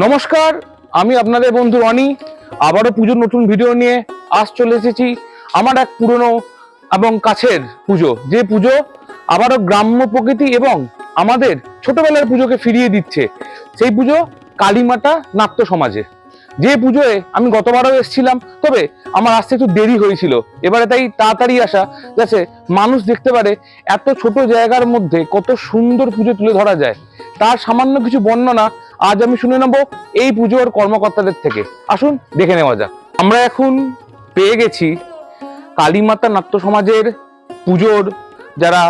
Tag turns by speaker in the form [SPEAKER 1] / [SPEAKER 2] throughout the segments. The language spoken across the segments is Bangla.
[SPEAKER 1] নমস্কার আমি আপনাদের বন্ধু রনি। আবারও পুজোর নতুন ভিডিও নিয়ে আজ চলে এসেছি। আমার এক পুরনো এবং কাছের পুজো। যে পুজো আবারও গ্রাম্য প্রকৃতি এবং আমাদের ছোটবেলার পুজোকে ফিরিয়ে দিচ্ছে। সেই পুজো কালীমাতা নাট্য সমাজে। যে পুজোয় আমি গতবারও এসেছিলাম, তবে আমার আসতে একটু দেরি হয়েছিল। এবারে তাই তাড়াতাড়ি আসা, যাতে মানুষ দেখতে পারে এত ছোট জায়গার মধ্যে কত সুন্দর পুজো তুলে ধরা যায়। তার সামান্য কিছু বর্ণনা আজ আমি শুনে নেব এই পুজোর কর্মকর্তাদের থেকে। আসুন, দেখে নেওয়া যাক। আমরা এখন পেয়ে গেছি কালীমাতা নাট্য সমাজের পুজোর যারা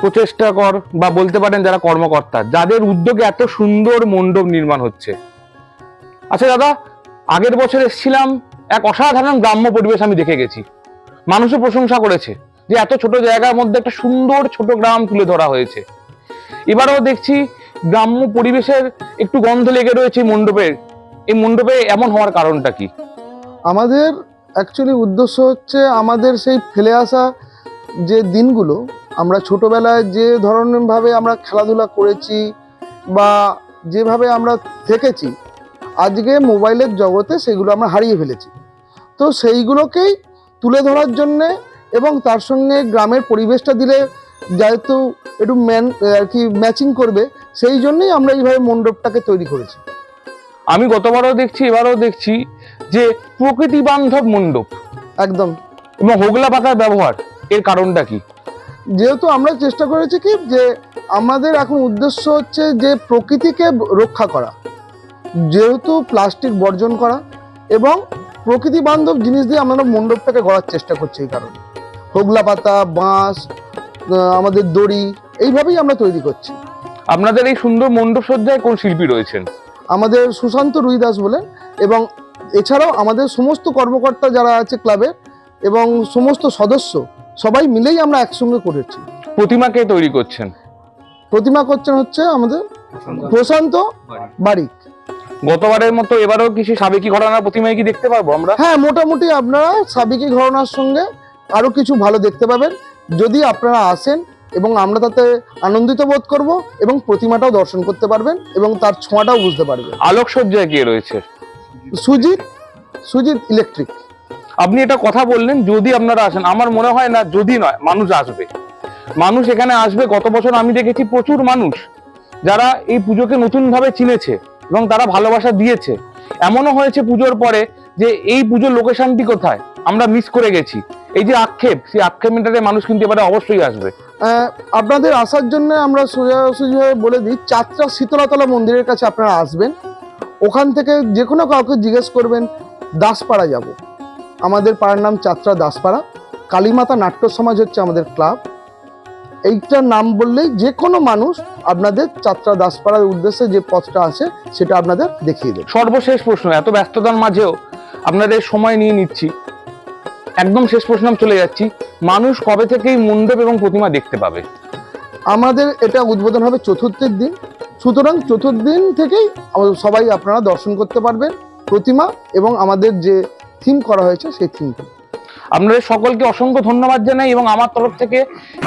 [SPEAKER 1] প্রচেষ্টাকর বা বলতে পারেন যারা কর্মকর্তা, যাদের উদ্যোগে এত সুন্দর মণ্ডপ নির্মাণ হচ্ছে। আচ্ছা দাদা, আগের বছর এসেছিলাম এক অসাধারণ গ্রাম্য পরিবেশ আমি দেখে গেছি। মানুষও প্রশংসা করেছে যে এত ছোট জায়গার মধ্যে একটা সুন্দর ছোট গ্রাম তুলে ধরা হয়েছে। এবারেও দেখছি গ্রাম্য পরিবেশের একটু গন্ধ লেগে রয়েছে মণ্ডপের এই মণ্ডপে এমন হওয়ার কারণটা কি?
[SPEAKER 2] আমাদের অ্যাকচুয়ালি উদ্দেশ্য হচ্ছে আমাদের সেই ফেলে আসা যে দিনগুলো, আমরা ছোটোবেলায় যে ধরনেরভাবে আমরা খেলাধুলা করেছি বা যেভাবে আমরা থেকেছি, আজকে মোবাইলের জগতে সেগুলো আমরা হারিয়ে ফেলেছি। তো সেইগুলোকেই তুলে ধরার জন্যে এবং তার সঙ্গে গ্রামের পরিবেশটা দিলে যেহেতু একটু ম্যান আর কি ম্যাচিং করবে সেই জন্যই আমরা এইভাবে মণ্ডপটাকে তৈরি করেছি।
[SPEAKER 1] আমি গতবারও দেখছি এবারও দেখছি যে প্রকৃতি বান্ধব মণ্ডপ
[SPEAKER 2] একদম।
[SPEAKER 1] এবং হোগলা পাতার ব্যবহার এর কারণটা কি?
[SPEAKER 2] যেহেতু আমরা চেষ্টা করেছি কি যে আমাদের এখন উদ্দেশ্য হচ্ছে যে প্রকৃতিকে রক্ষা করা যেহেতু প্লাস্টিক বর্জন করা এবং প্রকৃতি বান্ধব জিনিস দিয়ে আমরা মণ্ডপটাকে গড়ার চেষ্টা করছি এই কারণে। হোগলা পাতা বাঁশ আমাদের দড়ি এইভাবেই আমরা তৈরি করছি।
[SPEAKER 1] আপনাদের এই সুন্দর মণ্ডপ সজ্জায় কোন শিল্পী রয়েছেন?
[SPEAKER 2] আমাদের সুশান্ত রুই দাস বলেন এবং এছাড়াও আমাদের সমস্ত কর্মকর্তা যারা আছে ক্লাবের এবং সমস্ত সদস্য সবাই মিলেই আমরা একসঙ্গে করেছি।
[SPEAKER 1] প্রতিমাকে তৈরি করছেন?
[SPEAKER 2] প্রতিমা করছেন হচ্ছে আমাদের প্রশান্ত বাড়ি
[SPEAKER 1] গতবারের মতো এবারও কিছু সাবেকি ঘটনার প্রতিমায় কি দেখতে পারব আমরা?
[SPEAKER 2] হ্যাঁ মোটামুটি আপনারা সাবেকি ঘটনার সঙ্গে আরও কিছু ভালো দেখতে পাবেন। যদি আপনারা আসেন এবং আমরা তাতে আনন্দিত বোধ করব এবং প্রতিমাটাও দর্শন করতে পারবেন এবং তার ছোঁয়াটাও বুঝতে পারবেন।
[SPEAKER 1] আলোকসজ্জায় কে রয়েছে?
[SPEAKER 2] সুজিত সুজিত ইলেকট্রিক।
[SPEAKER 1] আপনি এটা কথা বললেন যদি আপনারা আসেন আমার মনে হয় না যদি নয় মানুষ আসবে। মানুষ এখানে আসবে গত বছর আমি দেখেছি প্রচুর মানুষ যারা এই পুজোকে নতুন ভাবে চিনেছে এবং তারা ভালোবাসা দিয়েছে। এমনও হয়েছে পুজোর পরে যে এই পুজোর লোকেশনটি কোথায়? আমরা মিস করে গেছি। এই যে আক্ষেপ সেই আক্ষেপ মেটাতে মানুষ কিন্তু এবারে অবশ্যই আসবে।
[SPEAKER 2] আপনাদের আসার জন্য আমরা সোজাসুজিভাবে বলে দিই চাত্রা শীতলাতলা মন্দিরের কাছে আপনারা আসবেন। ওখান থেকে যে কোনো কাউকে জিজ্ঞেস করবেন দাসপাড়া যাব। আমাদের পাড়ার নাম চাত্রা দাসপাড়া। কালীমাতা নাট্য সমাজ হচ্ছে আমাদের ক্লাব। এইটার নাম বললেই যে কোনো মানুষ আপনাদের চাত্রা দাসপাড়ার উদ্দেশ্যে যে পথটা আছে সেটা আপনাদের দেখিয়ে দেবে।
[SPEAKER 1] সর্বশেষ প্রশ্ন এত ব্যস্ততার মাঝেও আপনাদের সময় নিয়ে নিচ্ছি। একদম শেষ প্রশ্ন চলে যাচ্ছি। মানুষ কবে থেকেই মণ্ডপ এবং প্রতিমা দেখতে পাবে?
[SPEAKER 2] আমাদের এটা উদ্বোধন হবে চতুর্থের দিন। সুতরাং চতুর্দিন থেকেই সবাই আপনারা দর্শন করতে পারবেন প্রতিমা এবং আমাদের যে থিম করা হয়েছে সেই থিমটা
[SPEAKER 1] আপনাদের সকলকে অসংখ্য ধন্যবাদ জানাই এবং আমার তরফ থেকে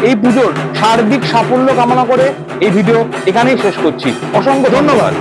[SPEAKER 1] এই পুজোর সার্বিক সাফল্য কামনা করে এই ভিডিও এখানেই শেষ করছি। অসংখ্য ধন্যবাদ।